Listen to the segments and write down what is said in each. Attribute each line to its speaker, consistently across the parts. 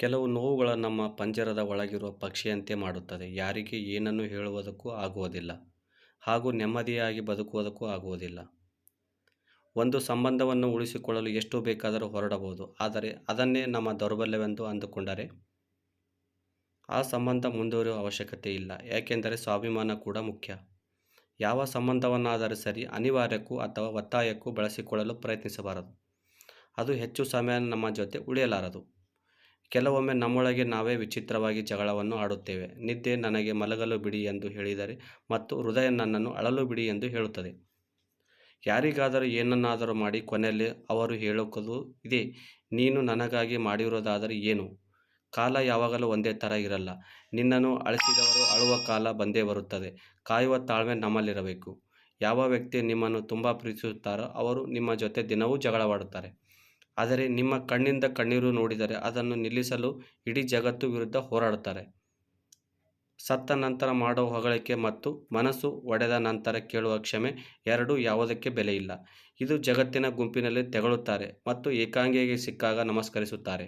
Speaker 1: ಕೆಲವು ನೋವುಗಳ ನಮ್ಮ ಪಂಜರದ ಒಳಗಿರುವ ಪಕ್ಷಿಯಂತೆ ಮಾಡುತ್ತದೆ. ಯಾರಿಗೆ ಏನನ್ನು ಹೇಳುವುದಕ್ಕೂ ಆಗುವುದಿಲ್ಲ ಹಾಗೂ ನೆಮ್ಮದಿಯಾಗಿ ಬದುಕುವುದಕ್ಕೂ ಆಗುವುದಿಲ್ಲ. ಒಂದು ಸಂಬಂಧವನ್ನು ಉಳಿಸಿಕೊಳ್ಳಲು ಎಷ್ಟು ಬೇಕಾದರೂ ಹೊರಡಬಹುದು. ಆದರೆ ಅದನ್ನೇ ನಮ್ಮ ದೌರ್ಬಲ್ಯವೆಂದು ಅಂದುಕೊಂಡರೆ ಆ ಸಂಬಂಧ ಮುಂದುವರಿಯುವ ಅವಶ್ಯಕತೆ ಇಲ್ಲ. ಯಾಕೆಂದರೆ ಸ್ವಾಭಿಮಾನ ಕೂಡ ಮುಖ್ಯ. ಯಾವ ಸಂಬಂಧವನ್ನಾದರೂ ಸರಿ ಅನಿವಾರ್ಯಕ್ಕೂ ಅಥವಾ ಒತ್ತಾಯಕ್ಕೂ ಬಳಸಿಕೊಳ್ಳಲು ಪ್ರಯತ್ನಿಸಬಾರದು. ಅದು ಹೆಚ್ಚು ಸಮಯ ನಮ್ಮ ಜೊತೆ ಉಳಿಯಲಾರದು. ಕೆಲವೊಮ್ಮೆ ನಮ್ಮೊಳಗೆ ನಾವೇ ವಿಚಿತ್ರವಾಗಿ ಜಗಳವನ್ನು ಆಡುತ್ತೇವೆ. ನಿದ್ದೆ ನನಗೆ ಮಲಗಲು ಬಿಡಿ ಎಂದು ಹೇಳಿದರೆ ಮತ್ತು ಹೃದಯ ನನ್ನನ್ನು ಅಳಲು ಬಿಡಿ ಎಂದು ಹೇಳುತ್ತದೆ. ಯಾರಿಗಾದರೂ ಏನನ್ನಾದರೂ ಮಾಡಿ ಕೊನೆಯಲ್ಲಿ ಅವರು ಹೇಳುವುದು ಇದೆ, ನೀನು ನನಗಾಗಿ ಮಾಡಿರೋದಾದರೆ ಏನು? ಕಾಲ ಯಾವಾಗಲೂ ಒಂದೇ ಥರ ಇರಲ್ಲ. ನಿನ್ನನ್ನು ಅಳಿಸಿದವರು ಅಳುವ ಕಾಲ ಬಂದೇ ಬರುತ್ತದೆ. ಕಾಯುವ ತಾಳ್ಮೆ ನಮ್ಮಲ್ಲಿರಬೇಕು. ಯಾವ ವ್ಯಕ್ತಿ ನಿಮ್ಮನ್ನು ತುಂಬ ಪ್ರೀತಿಸುತ್ತಾರೋ ಅವರು ನಿಮ್ಮ ಜೊತೆ ದಿನವೂ ಜಗಳವಾಡುತ್ತಾರೆ. ಆದರೆ ನಿಮ್ಮ ಕಣ್ಣಿಂದ ಕಣ್ಣೀರು ನೋಡಿದರೆ ಅದನ್ನು ನಿಲ್ಲಿಸಲು ಇಡೀ ಜಗತ್ತು ವಿರುದ್ಧ ಹೋರಾಡುತ್ತಾರೆ. ಸತ್ತ ನಂತರ ಮಾಡುವ ಹೊಗಳಿಕೆ ಮತ್ತು ಮನಸ್ಸು ಒಡೆದ ನಂತರ ಕೇಳುವ ಕ್ಷಮೆ ಎರಡೂ ಯಾವುದಕ್ಕೆ ಬೆಲೆ ಇಲ್ಲ ಇದು ಜಗತ್ತಿನ ಗುಂಪಿನಲ್ಲಿ ತೆಗಳುತ್ತಾರೆ ಮತ್ತು ಏಕಾಂಗಿಗೆ ಸಿಕ್ಕಾಗ ನಮಸ್ಕರಿಸುತ್ತಾರೆ.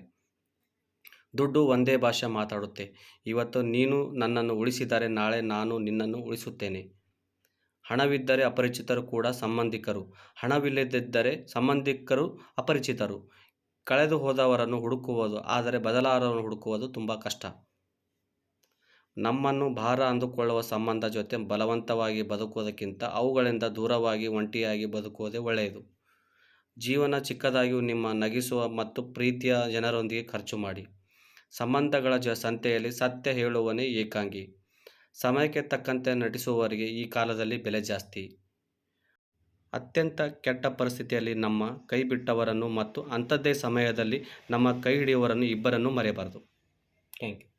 Speaker 1: ದುಡ್ಡು ಒಂದೇ ಭಾಷೆ ಮಾತಾಡುತ್ತೆ. ಇವತ್ತು ನೀನು ನನ್ನನ್ನು ಉಳಿಸಿದರೆ ನಾಳೆ ನಾನು ನಿನ್ನನ್ನು ಉಳಿಸುತ್ತೇನೆ. ಹಣವಿದ್ದರೆ ಅಪರಿಚಿತರು ಕೂಡ ಸಂಬಂಧಿಕರು. ಹಣವಿಲ್ಲದಿದ್ದರೆ ಸಂಬಂಧಿಕರು ಅಪರಿಚಿತರು. ಕಳೆದು ಹೋದವರನ್ನು ಹುಡುಕುವುದು, ಆದರೆ ಬದಲಾರವನ್ನು ಹುಡುಕುವುದು ತುಂಬ ಕಷ್ಟ. ನಮ್ಮನ್ನು ಭಾರ ಅಂದುಕೊಳ್ಳುವ ಸಂಬಂಧ ಜೊತೆ ಬಲವಂತವಾಗಿ ಬದುಕುವುದಕ್ಕಿಂತ ಅವುಗಳಿಂದ ದೂರವಾಗಿ ಒಂಟಿಯಾಗಿ ಬದುಕುವುದೇ ಒಳ್ಳೆಯದು. ಜೀವನ ಚಿಕ್ಕದಾಗಿಯೂ ನಿಮ್ಮ ನಗಿಸುವ ಮತ್ತು ಪ್ರೀತಿಯ ಜನರೊಂದಿಗೆ ಖರ್ಚು ಮಾಡಿ. ಸಂಬಂಧಗಳ ಜ, ಸಂತೆಯಲ್ಲಿ ಸತ್ಯ ಹೇಳುವನೇ ಏಕಾಂಗಿ. ಸಮಯಕ್ಕೆ ತಕ್ಕಂತೆ ನಟಿಸುವವರಿಗೆ ಈ ಕಾಲದಲ್ಲಿ ಬೆಲೆ ಜಾಸ್ತಿ. ಅತ್ಯಂತ ಕೆಟ್ಟ ಪರಿಸ್ಥಿತಿಯಲ್ಲಿ ನಮ್ಮ ಕೈ ಬಿಟ್ಟವರನ್ನು ಮತ್ತು ಅಂಥದ್ದೇ ಸಮಯದಲ್ಲಿ ನಮ್ಮ ಕೈ ಹಿಡಿಯುವವರನ್ನು ಇಬ್ಬರನ್ನೂ ಮರೆಯಬಾರದು. Thank you.